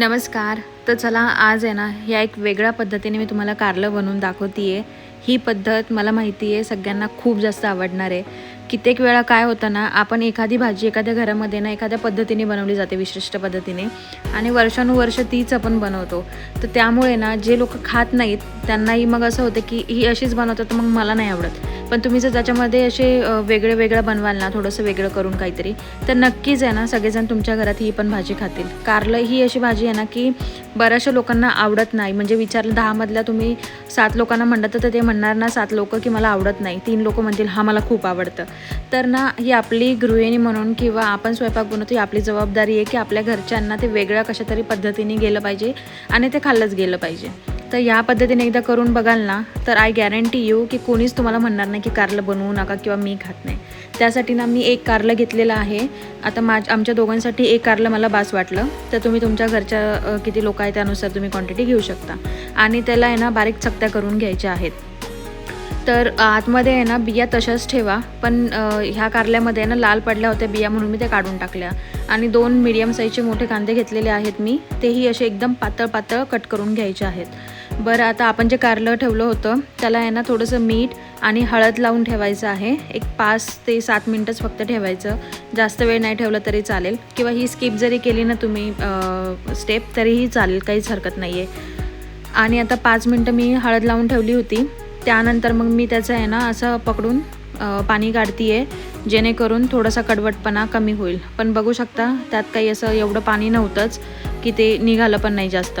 नमस्कार. तर चला आज आहे ना या एक वेगळ्या पद्धतीने मी तुम्हाला कारलं बनवून दाखवते आहे ही पद्धत मला माहिती आहे सगळ्यांना खूप जास्त आवडणार आहे. कित्येक वेळा काय होतं ना आपण एखादी भाजी एखाद्या घरामध्ये ना एखाद्या पद्धतीने बनवली जाते विशिष्ट पद्धतीने. आणि वर्षानुवर्ष तीच आपण बनवतो. तर त्यामुळे ना जे लोक खात नाहीत त्यांनाही मग असं होतं की ही अशीच बनवतात तर मग मला नाही आवडत. पण तुम्ही जर त्याच्यामध्ये असे वेगळं वेगळे वेगळं बनवाल ना थोडंसं वेगळं करून काहीतरी तर नक्कीच आहे ना सगळेजण तुमच्या घरात ही पण भाजी खातील. कारलं ही अशी भाजी आहे ना की बऱ्याचशा लोकांना आवडत नाही. म्हणजे विचारलं दहामधल्या तुम्ही सात लोकांना म्हणलं तर ते म्हणणार ना सात लोक की मला आवडत नाही. तीन लोक म्हणतील हा मला खूप आवडतं. तर ना ही आपली गृहिणी म्हणून किंवा आपण स्वयंपाक बनवतो ही आपली जबाबदारी आहे की आपल्या घरच्यांना ते वेगळ्या कशा तरी पद्धतीने गेलं पाहिजे आणि ते खाल्लंच गेलं पाहिजे. तर या पद्धतीने एकदा करून बघाल ना तर आय गॅरंटी यू की कोणीच तुम्हाला म्हणणार नाही की कारलं बनवू नका किंवा मी खात नाही. त्यासाठी ना मी एक कारलं घेतलेलं आहे. आता माझ आमच्या दोघांसाठी एक कारलं मला बास वाटलं. तर तुम्ही तुमच्या घरच्या किती लोक आहे त्यानुसार तुम्ही क्वांटिटी घेऊ शकता. आणि त्याला आहे ना बारीक चकत्या करून घ्यायच्या आहेत. तर आतमध्ये आहे ना बिया तशाच ठेवा. पण ह्या कारल्यामध्ये आहे ना लाल पडल्या होत्या बिया म्हणून मी त्या काढून टाकल्या. आणि दोन मिडियम साईजचे मोठे कांदे घेतलेले आहेत मी. तेही असे एकदम पातळ पातळ कट करून घ्यायचे आहेत. बरं आता आपण जे कारलं ठेवलं होतं त्याला आहे ना थोडंसं मीठ आणि हळद लावून ठेवायचं आहे. एक पाच ते सात मिनटंच फक्त ठेवायचं. जास्त वेळ नाही ठेवलं तरी चालेल. किंवा ही स्किप जरी केली ना तुम्ही स्टेप तरीही चालेल काहीच हरकत नाही आहे आणि आता पाच मिनटं मी हळद लावून ठेवली होती. त्यानंतर मग मी त्याचं आहे ना असं पकडून पाणी काढती आहे जेणेकरून थोडासा कडवटपणा कमी होईल. पण बघू शकता त्यात काही असं एवढं पाणी नव्हतंच की ते निघालं पण नाही जास्त.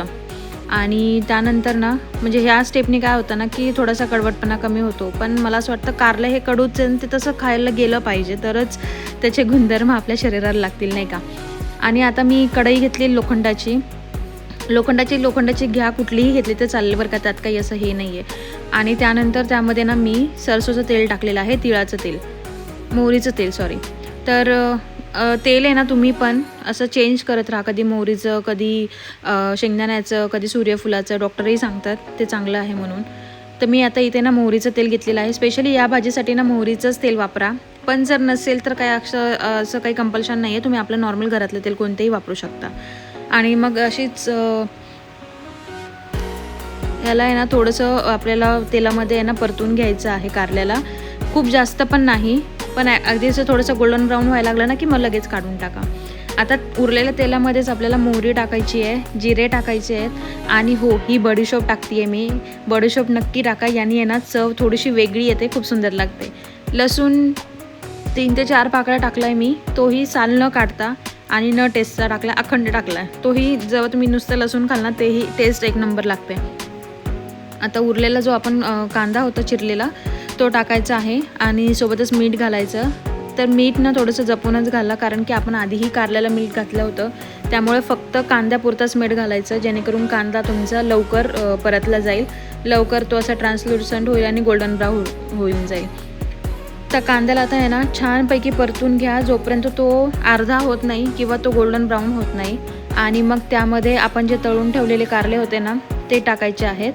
आणि त्यानंतर ना म्हणजे ह्या स्टेपने काय होतं ना की थोडासा कडवटपणा कमी होतो. पण मला असं वाटतं कारलं हे कडूच आहे आणि ते तसं खायला गेलं पाहिजे तरच त्याचे गुणधर्म आपल्या शरीराला लागतील नाही का? आणि आता मी कढई घेतली लोखंडाची. लोखंडाची लोखंडाची घ्या कुठलीही घेतली तर चालेल बरं का त्यात काही असं हे नाही आहे आणि त्यानंतर त्यामध्ये ना मी सरसोचं तेल टाकलेलं आहे तिळाचं तेल. मोहरीचं तेल सॉरी तर तेल आहे ना तुम्ही पण असं चेंज करत राहा. कधी मोहरीचं कधी शेंगदाण्याचं कधी सूर्यफुलाचं. डॉक्टरही सांगतात ते चांगलं आहे म्हणून. तर मी आता इथे ना मोहरीचं तेल घेतलेलं आहे. स्पेशली या भाजीसाठी ना मोहरीचंच तेल वापरा. पण जर नसेल तर काय असं असं काही कंपल्शन नाही आहे तुम्ही आपलं नॉर्मल घरातलं तेल कोणतेही वापरू शकता. आणि मग अशीच याला आहे ना थोडंसं आपल्याला तेलामध्ये आहे ना परतून घ्यायचं आहे कारल्याला. खूप जास्त पण नाही. पण अगदी असं थोडंसं गोल्डन ब्राऊन व्हायला लागलं ना की मग लगेच काढून टाका. आता उरलेल्या तेलामध्येच आपल्याला मोहरी टाकायची आहे जिरे टाकायचे आहेत आणि हो ही बडीशोप टाकते आहे मी. बडीशोप नक्की टाका याने आहे ना चव थोडीशी वेगळी येते खूप सुंदर लागते. लसूण तीन ते चार पाकळ्या टाकला आहे मी तोही साल न काढता आणि न टेस्टचा टाकला अखंड टाकला आहे तोही जेव्हा तुम्ही नुसतं लसूण खाल ना तेही टेस्ट एक नंबर लागते. आता उरलेला जो आपण कांदा होता चिरलेला तो टाकायचा आहे आणि सोबतच मीठ घालायचं. तर मीठ ना थोडंसं जपूनच घाला कारण की आपण आधीही कारल्याला मीठ घातलं होतं. त्यामुळे फक्त कांद्यापुरताच मीठ घालायचं जेणेकरून कांदा तुमचा लवकर परतला जाईल. लवकर तो असा ट्रान्सल्युसंट होईल आणि गोल्डन ब्राऊन हो-, होऊन जाईल. तर कांद्याला आता आहे ना छानपैकी परतून घ्या. जोपर्यंत तो अर्धा होत नाही किंवा तो गोल्डन ब्राऊन होत नाही. आणि मग त्यामध्ये आपण जे तळून ठेवलेले कारले होते ना ते टाकायचे आहेत.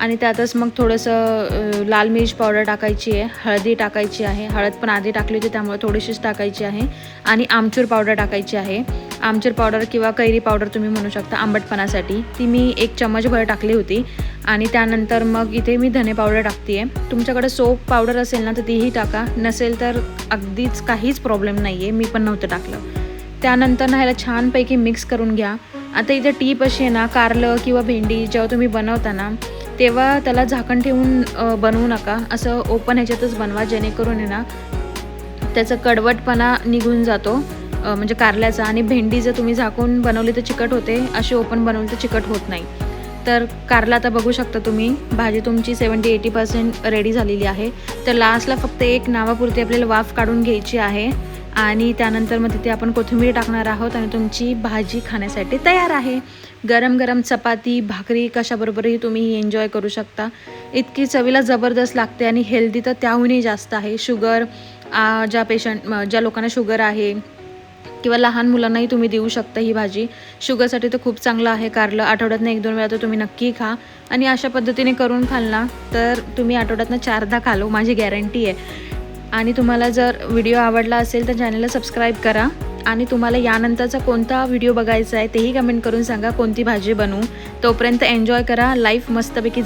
आणि त्यातच मग थोडंसं लाल मिरची पावडर टाकायची आहे हळदी टाकायची आहे हळद पण आधी टाकली होती त्यामुळे थोडीशीच टाकायची आहे. आणि आमचूर पावडर टाकायची आहे. आमचूर पावडर किंवा कैरी पावडर तुम्ही म्हणू शकता आंबटपणासाठी. ती मी एक चम्मचभर टाकली होती. आणि त्यानंतर मग इथे मी धने पावडर टाकते आहे तुमच्याकडे सोप पावडर असेल ना तर तीही टाका. नसेल तर अगदीच काहीच प्रॉब्लेम नाही आहे मी पण नव्हतं टाकलं. त्यानंतर ना ह्याला छानपैकी मिक्स करून घ्या. आता इथे टीप अशी आहे ना कारलं किंवा भेंडी जेव्हा तुम्ही बनवता ना तेव्हा त्याला झाकण ठेवून बनवू नका. असं ओपन ह्याच्यातच बनवा जेणेकरून आहे ना त्याचा कडवटपणा निघून जातो. म्हणजे कारल्याचा आणि भेंडी जर तुम्ही झाकून बनवली तर चिकट होते. अशी ओपन बनवली तर चिकट होत नाही. तर कारला आता बघू शकता तुम्ही भाजी तुमची सेवन्टी एटी पर्सेंट रेडी झालेली आहे. तर लास्टला फक्त एक नावापुरती आपल्याला वाफ काढून घ्यायची आहे. आणि त्यानंतर मग तिथे आपण कोथिंबीर टाकणार आहोत आणि तुमची भाजी खाण्यासाठी तयार आहे. गरम गरम चपाती भाकरी कशाबरोबरही तुम्ही एन्जॉय करू शकता. इतकी चवीला जबरदस्त लागते आणि हेल्दी तर त्याहूनही जास्त आहे. शुगर ज्या पेशंट ज्या लोकांना शुगर आहे किंवा लहान मुलांनाही तुम्ही देऊ शकता ही भाजी. शुगरसाठी तर खूप चांगलं आहे. कारलं आठवड्यातनं एक दोन वेळा तर तुम्ही नक्की खा. आणि अशा पद्धतीने करून खाल ना तर तुम्ही आठवड्यातनं चारदा खालो. माझी गॅरंटी आहे. आणि तुम्हाला जर व्हिडिओ आवडला असेल तर चॅनलला सबस्क्राईब करा. आणि तुम्हाला यानंतरचा कोणता व्हिडिओ बघायचा आहे तेही कमेंट करून सांगा कोणती भाजी बनवू. तोपर्यंत एन्जॉय करा. लाईफ मस्तपैकी